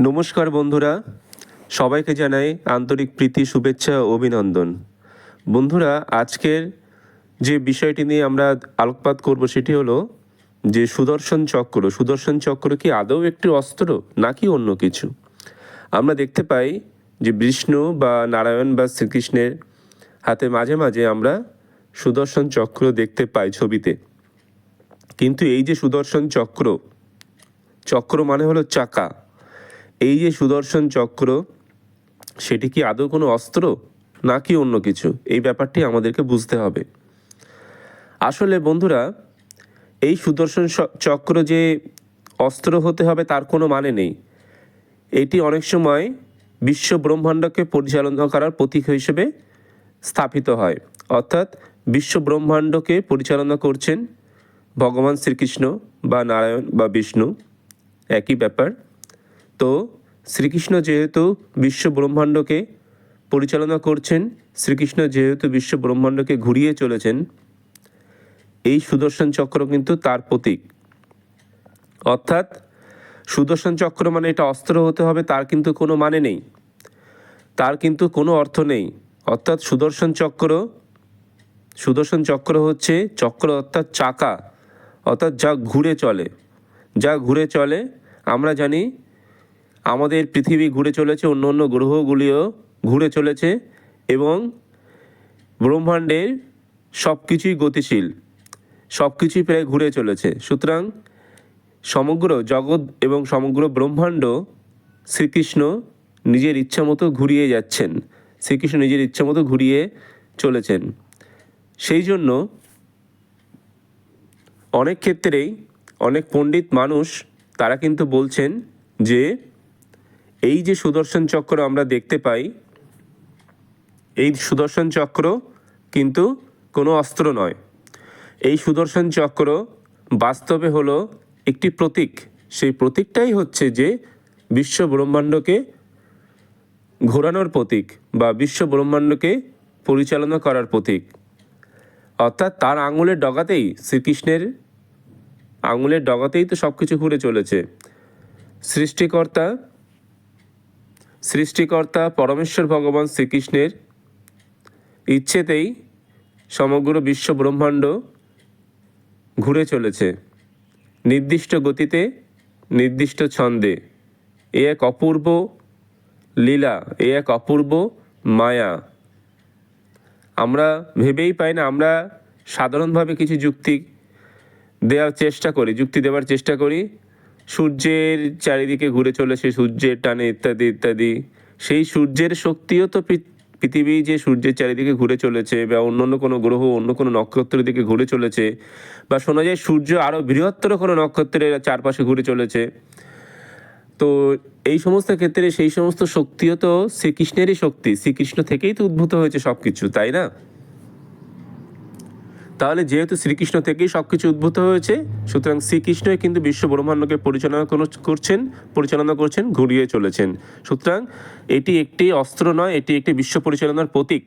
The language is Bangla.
নমস্কার বন্ধুরা, সবাইকে জানাই আন্তরিক প্রীতি, শুভেচ্ছা ও অভিনন্দন। বন্ধুরা, আজকের যে বিষয়টি নিয়ে আমরা আলোকপাত করব সেটি হলো যে সুদর্শন চক্র। সুদর্শন চক্র কি আদৌ একটি অস্ত্র নাকি অন্য কিছু? আমরা দেখতে পাই যে বিষ্ণু বা নারায়ণ বা শ্রীকৃষ্ণের হাতে মাঝে মাঝে আমরা সুদর্শন চক্র দেখতে পাই ছবিতে। কিন্তু এই যে সুদর্শন চক্র চক্র মানে হলো চাকা। এই যে সুদর্শন চক্র, সেটি কি আদৌ কোনো অস্ত্র নাকি অন্য কিছু? এই ব্যাপারটি আমাদেরকে বুঝতে হবে। আসলে বন্ধুরা, এই সুদর্শন চক্র যে অস্ত্র হতে হবে তার কোনো মানে নেই। এটি অনেক সময় বিশ্ব ব্রহ্মাণ্ডকে পরিচালনা করার প্রতীক হিসেবে স্থাপিত হয়। অর্থাৎ বিশ্ব ব্রহ্মাণ্ডকে পরিচালনা করছেন ভগবান শ্রীকৃষ্ণ বা নারায়ণ বা বিষ্ণু। একই ব্যাপার। তো শ্রীকৃষ্ণ যেহেতু বিশ্ব ব্রহ্মাণ্ডকে পরিচালনা করছেন, শ্রীকৃষ্ণ যেহেতু বিশ্ব ব্রহ্মাণ্ডকে ঘুরিয়ে চলেছেন, এই সুদর্শন চক্র কিন্তু তার প্রতীক। অর্থাৎ সুদর্শন চক্র মানে এটা অস্ত্র হতে হবে, তার কিন্তু কোনো মানে নেই, তার কিন্তু কোনো অর্থ নেই। অর্থাৎ সুদর্শন চক্র সুদর্শন চক্র হচ্ছে চক্র অর্থাৎ চাকা, অর্থাৎ যা ঘুরে চলে। যা ঘুরে চলে, আমরা জানি আমাদের পৃথিবী ঘুরে চলেছে, অন্য অন্য গ্রহগুলিও ঘুরে চলেছে এবং ব্রহ্মাণ্ডের সব কিছুই গতিশীল সব কিছুই প্রায় ঘুরে চলেছে। সুতরাং সমগ্র জগৎ এবং সমগ্র ব্রহ্মাণ্ড শ্রীকৃষ্ণ নিজের ইচ্ছা মতো ঘুরিয়ে যাচ্ছেন, শ্রীকৃষ্ণ নিজের ইচ্ছা মতো ঘুরিয়ে চলেছেন। সেই জন্য অনেক ক্ষেত্রেই অনেক পণ্ডিত মানুষ তারা কিন্তু বলছেন যে এই যে সুদর্শন চক্র আমরা দেখতে পাই, এই সুদর্শন চক্র কিন্তু কোনো অস্ত্র নয়। এই সুদর্শন চক্র বাস্তবে হলো একটি প্রতীক। সেই প্রতীকটাই হচ্ছে যে বিশ্ব ব্রহ্মাণ্ডকে ঘোরানোর প্রতীক বা বিশ্ব ব্রহ্মাণ্ডকে পরিচালনা করার প্রতীক। অর্থাৎ তার আঙুলের ডগাতেই শ্রীকৃষ্ণের আঙুলের ডগাতেই তো সব কিছু ঘুরে চলেছে। সৃষ্টিকর্তা সৃষ্টিকর্তা পরমেশ্বর ভগবান শ্রীকৃষ্ণের ইচ্ছেতেই সমগ্র বিশ্ব ব্রহ্মাণ্ড ঘুরে চলেছে। নির্দিষ্ট গতিতে, নির্দিষ্ট ছন্দে। এ এক অপূর্ব লীলা, এ এক অপূর্ব মায়া। আমরা ভেবেই পাই না, আমরা সাধারণভাবে কিছু যুক্তি দেওয়ার চেষ্টা করি, যুক্তি দেওয়ার চেষ্টা করি সূর্যের চারিদিকে ঘুরে চলেছে, সূর্যের টানে ইত্যাদি ইত্যাদি। সেই সূর্যের শক্তিও তো পৃথিবী যে সূর্যের চারিদিকে ঘুরে চলেছে বা অন্য অন্য কোনো গ্রহ, অন্য কোনো নক্ষত্রের দিকে ঘুরে চলেছে বা শোনা যায় সূর্য আরও বৃহত্তর কোনো নক্ষত্রের চারপাশে ঘুরে চলেছে। তো এই সমস্ত ক্ষেত্রে সেই সমস্ত শক্তিও তো শ্রীকৃষ্ণেরই শক্তি। শ্রীকৃষ্ণ থেকেই তো উদ্ভূত হয়েছে সব কিছু তাই না? তাহলে যেহেতু শ্রীকৃষ্ণ থেকেই সব কিছু উদ্ভূত হয়েছে, সুতরাং শ্রীকৃষ্ণই কিন্তু বিশ্ব ব্রহ্মাণ্ডকে পরিচালনা করছেন পরিচালনা করছেন, ঘুরিয়ে চলেছেন। সুতরাং এটি একটি অস্ত্র নয়, এটি একটি বিশ্ব পরিচালনার প্রতীক।